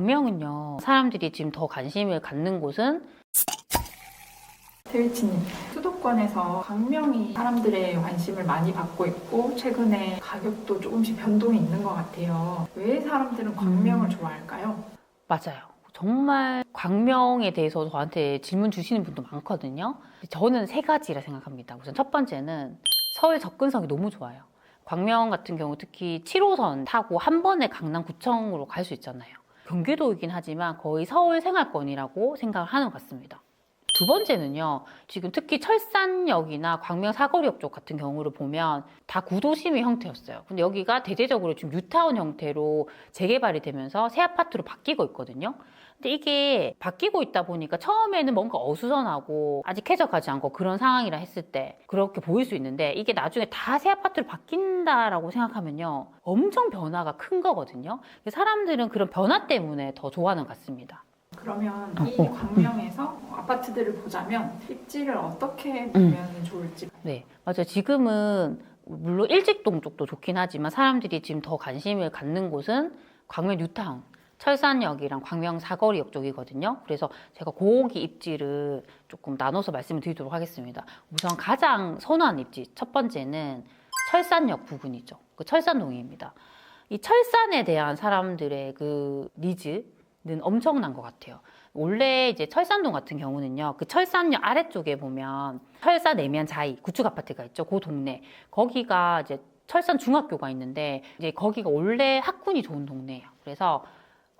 광명은요, 사람들이 지금 더 관심을 갖는 곳은 태일치님, 수도권에서 광명이 사람들의 관심을 많이 받고 있고 최근에 가격도 조금씩 변동이 있는 것 같아요. 왜 사람들은 광명을 음. 좋아할까요? 맞아요. 정말 광명에 대해서 저한테 질문 주시는 분도 많거든요. 저는 세 가지라 생각합니다. 우선 첫 번째는 서울 접근성이 너무 좋아요. 광명 같은 경우 특히 7호선 타고 한 번에 강남구청으로 갈 수 있잖아요. 경기도이긴 하지만 거의 서울 생활권이라고 생각을 하는 것 같습니다. 두 번째는요, 지금 특히 철산역이나 광명 사거리역 쪽 같은 경우를 보면 다 구도심의 형태였어요. 근데 여기가 대대적으로 지금 뉴타운 형태로 재개발이 되면서 새 아파트로 바뀌고 있거든요. 근데 이게 바뀌고 있다 보니까 처음에는 뭔가 어수선하고 아직 쾌적하지 않고 그런 상황이라 했을 때 그렇게 보일 수 있는데 이게 나중에 다 새 아파트로 바뀐다라고 생각하면요. 엄청 변화가 큰 거거든요. 사람들은 그런 변화 때문에 더 좋아하는 것 같습니다. 그러면 어, 이 어. 광명에서 아파트들을 보자면 입지를 어떻게 보면 좋을지 네, 맞아요. 지금은 물론 일직동 쪽도 좋긴 하지만 사람들이 지금 더 관심을 갖는 곳은 광명 뉴타운, 철산역이랑 광명 사거리역 쪽이거든요. 그래서 제가 고기 입지를 조금 나눠서 말씀을 드리도록 하겠습니다. 우선 가장 선호한 입지 첫 번째는 철산역 부근이죠. 그 철산동입니다. 이 철산에 대한 사람들의 그 니즈 는 엄청난 것 같아요. 원래 이제 철산동 같은 경우는요, 그 철산역 아래쪽에 보면 철산 내면 자이 구축 아파트가 있죠. 그 동네 거기가 이제 철산 중학교가 있는데 이제 거기가 원래 학군이 좋은 동네예요. 그래서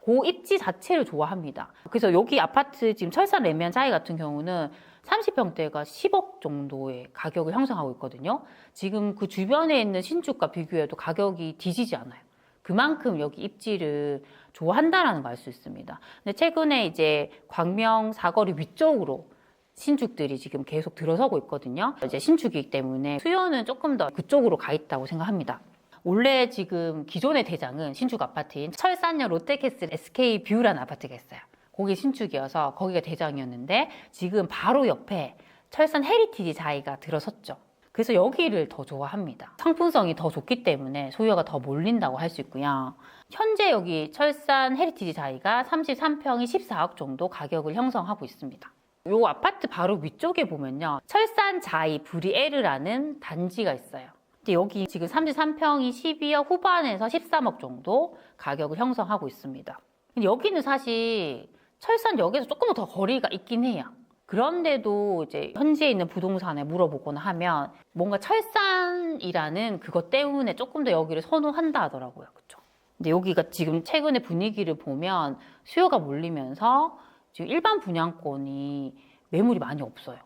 그 입지 자체를 좋아합니다. 그래서 여기 아파트 지금 철산 레미안 자이 같은 경우는 30평대가 10억 정도의 가격을 형성하고 있거든요. 지금 그 주변에 있는 신축과 비교해도 가격이 뒤지지 않아요. 그만큼 여기 입지를 좋아한다라는 걸 알 수 있습니다. 근데 최근에 이제 광명 사거리 위쪽으로 신축들이 지금 계속 들어서고 있거든요. 이제 신축이기 때문에 수요는 조금 더 그쪽으로 가 있다고 생각합니다. 원래 지금 기존의 대장은 신축 아파트인 철산역 롯데캐슬 SK 뷰라는 아파트가 있어요. 거기 신축이어서 거기가 대장이었는데 지금 바로 옆에 철산 헤리티지 자이가 들어섰죠. 그래서 여기를 더 좋아합니다. 상품성이 더 좋기 때문에 소유가 더 몰린다고 할 수 있고요. 현재 여기 철산 헤리티지 자이가 33평이 14억 정도 가격을 형성하고 있습니다. 요 아파트 바로 위쪽에 보면요. 철산 자이 브리에르라는 단지가 있어요. 근데 여기 지금 33평이 12억 후반에서 13억 정도 가격을 형성하고 있습니다. 근데 여기는 사실 철산역에서 조금 더 거리가 있긴 해요. 그런데도 이제 현지에 있는 부동산에 물어보거나 하면 뭔가 철산이라는 그것 때문에 조금 더 여기를 선호한다 하더라고요. 그쵸? 근데 여기가 지금 최근에 분위기를 보면 수요가 몰리면서 지금 일반 분양권이 매물이 많이 없어요.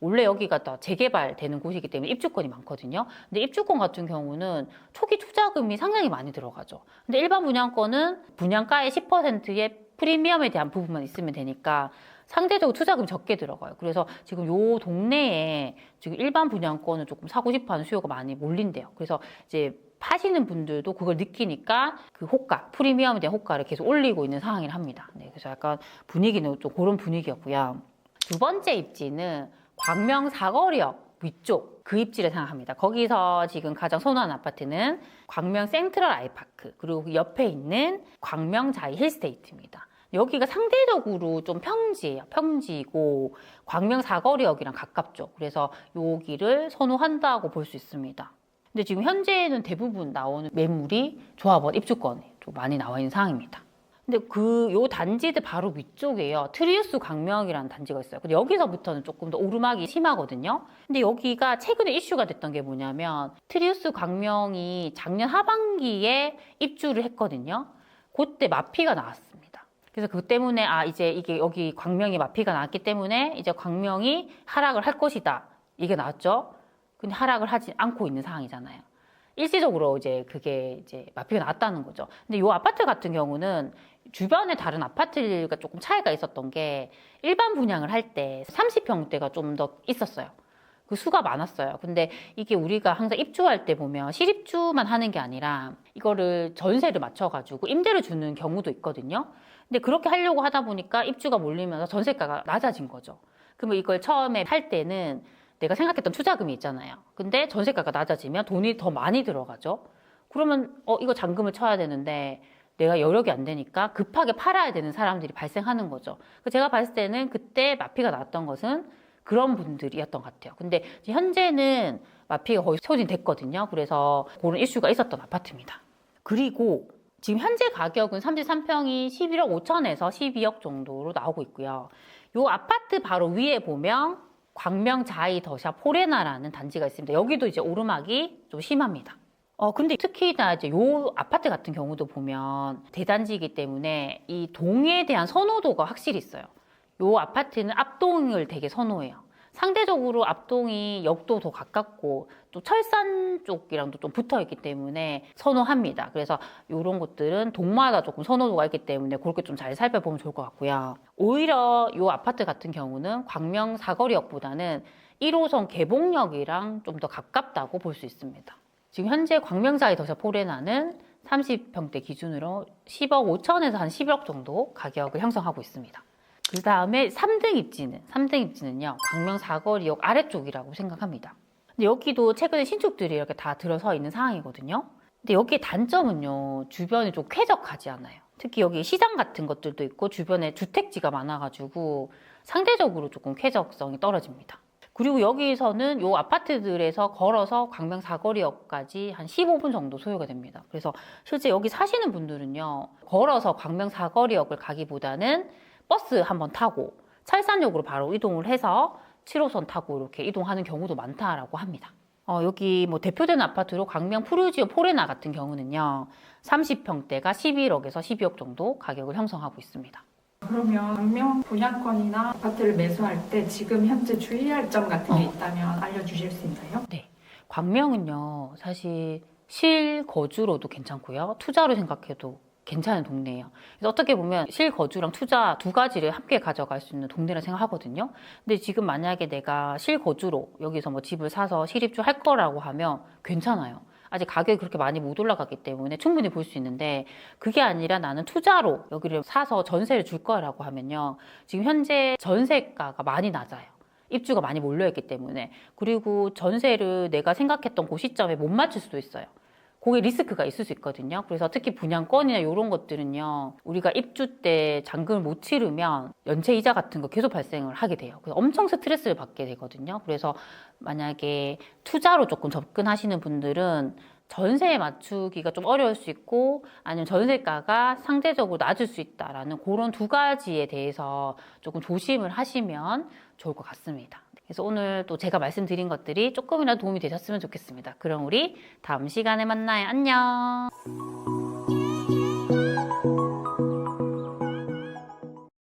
원래 여기가 다 재개발되는 곳이기 때문에 입주권이 많거든요. 근데 입주권 같은 경우는 초기 투자금이 상당히 많이 들어가죠. 근데 일반 분양권은 분양가의 10%의 프리미엄에 대한 부분만 있으면 되니까 상대적으로 투자금이 적게 들어가요. 그래서 지금 요 동네에 지금 일반 분양권을 조금 사고 싶어 하는 수요가 많이 몰린대요. 그래서 이제 파시는 분들도 그걸 느끼니까 그 호가, 프리미엄에 대한 호가를 계속 올리고 있는 상황이라 합니다. 네, 그래서 약간 분위기는 좀 그런 분위기였고요. 두 번째 입지는 광명 사거리역 위쪽 그 입지를 생각합니다. 거기서 지금 가장 선호하는 아파트는 광명 센트럴 아이파크 그리고 그 옆에 있는 광명 자이 힐스테이트입니다. 여기가 상대적으로 좀 평지예요. 평지고 광명 사거리역이랑 가깝죠. 그래서 여기를 선호한다고 볼 수 있습니다. 근데 지금 현재는 대부분 나오는 매물이 조합원 입주권에 좀 많이 나와 있는 상황입니다. 근데 그 요 단지들 바로 위쪽에요. 트리우스 광명이라는 단지가 있어요. 근데 여기서부터는 조금 더 오르막이 심하거든요. 근데 여기가 최근에 이슈가 됐던 게 뭐냐면 트리우스 광명이 작년 하반기에 입주를 했거든요. 그때 마피가 나왔습니다. 그래서 그 때문에 아 이제 이게 여기 광명이 마피가 나왔기 때문에 이제 광명이 하락을 할 것이다. 이게 나왔죠. 근데 하락을 하지 않고 있는 상황이잖아요. 일시적으로 이제 그게 이제 마피가 나왔다는 거죠. 근데 이 아파트 같은 경우는 주변에 다른 아파트가 조금 차이가 있었던 게 일반 분양을 할 때 30평대가 좀 더 있었어요. 그 수가 많았어요. 근데 이게 우리가 항상 입주할 때 보면 실입주만 하는 게 아니라 이거를 전세를 맞춰가지고 임대를 주는 경우도 있거든요. 근데 그렇게 하려고 하다 보니까 입주가 몰리면서 전세가가 낮아진 거죠. 그러면 이걸 처음에 할 때는 내가 생각했던 투자금이 있잖아요. 근데 전세가가 낮아지면 돈이 더 많이 들어가죠. 그러면 어 이거 잔금을 쳐야 되는데 내가 여력이 안 되니까 급하게 팔아야 되는 사람들이 발생하는 거죠. 그 제가 봤을 때는 그때 마피가 나왔던 것은 그런 분들이었던 것 같아요. 근데 현재는 마피가 거의 소진됐거든요. 그래서 그런 이슈가 있었던 아파트입니다. 그리고 지금 현재 가격은 33평이 11억 5천에서 12억 정도로 나오고 있고요. 요 아파트 바로 위에 보면 광명 자이 더샵 포레나라는 단지가 있습니다. 여기도 이제 오르막이 좀 심합니다. 어, 근데 특히나 이제 요 아파트 같은 경우도 보면 대단지이기 때문에 이 동에 대한 선호도가 확실히 있어요. 요 아파트는 앞동을 되게 선호해요. 상대적으로 앞동이 역도 더 가깝고 또 철산 쪽이랑도 좀 붙어 있기 때문에 선호합니다. 그래서 이런 곳들은 동마다 조금 선호도가 있기 때문에 그렇게 좀 잘 살펴보면 좋을 것 같고요. 오히려 이 아파트 같은 경우는 광명 사거리역보다는 1호선 개봉역이랑 좀 더 가깝다고 볼 수 있습니다. 지금 현재 광명사의 더샵 포레나는 30평대 기준으로 10억 5천에서 한 11억 정도 가격을 형성하고 있습니다. 그 다음에 3등 입지는 3등 입지는요 광명 사거리역 아래쪽이라고 생각합니다. 근데 여기도 최근에 신축들이 이렇게 다 들어서 있는 상황이거든요. 근데 여기의 단점은요 주변이 좀 쾌적하지 않아요. 특히 여기 시장 같은 것들도 있고 주변에 주택지가 많아가지고 상대적으로 조금 쾌적성이 떨어집니다. 그리고 여기서는 요 아파트들에서 걸어서 광명 사거리역까지 한 15분 정도 소요가 됩니다. 그래서 실제 여기 사시는 분들은요 걸어서 광명 사거리역을 가기보다는 버스 한번 타고 철산역으로 바로 이동을 해서 7호선 타고 이렇게 이동하는 경우도 많다라고 합니다. 어, 여기 뭐 대표되는 아파트로 광명 푸르지오 포레나 같은 경우는요 30평대가 11억에서 12억 정도 가격을 형성하고 있습니다. 그러면 광명 분양권이나 아파트를 매수할 때 지금 현재 주의할 점 같은 게 어. 있다면 알려주실 수 있나요? 광명은요, 사실 실거주로도 괜찮고요. 투자로 생각해도 괜찮은 동네예요. 그래서 어떻게 보면 실거주랑 투자 두 가지를 함께 가져갈 수 있는 동네라 생각하거든요. 근데 지금 만약에 내가 실거주로 여기서 뭐 집을 사서 실입주 할 거라고 하면 괜찮아요. 아직 가격이 그렇게 많이 못 올라갔기 때문에 충분히 볼 수 있는데 그게 아니라 나는 투자로 여기를 사서 전세를 줄 거라고 하면요. 지금 현재 전세가가 많이 낮아요. 입주가 많이 몰려있기 때문에 그리고 전세를 내가 생각했던 그 시점에 못 맞출 수도 있어요. 그게 리스크가 있을 수 있거든요. 그래서 특히 분양권이나 이런 것들은요, 우리가 입주 때 잔금을 못 치르면 연체 이자 같은 거 계속 발생을 하게 돼요. 그래서 엄청 스트레스를 받게 되거든요. 그래서 만약에 투자로 조금 접근하시는 분들은 전세에 맞추기가 좀 어려울 수 있고 아니면 전세가가 상대적으로 낮을 수 있다라는 그런 두 가지에 대해서 조금 조심을 하시면 좋을 것 같습니다. 그래서 오늘 또 제가 말씀드린 것들이 조금이라도 도움이 되셨으면 좋겠습니다. 그럼 우리 다음 시간에 만나요. 안녕.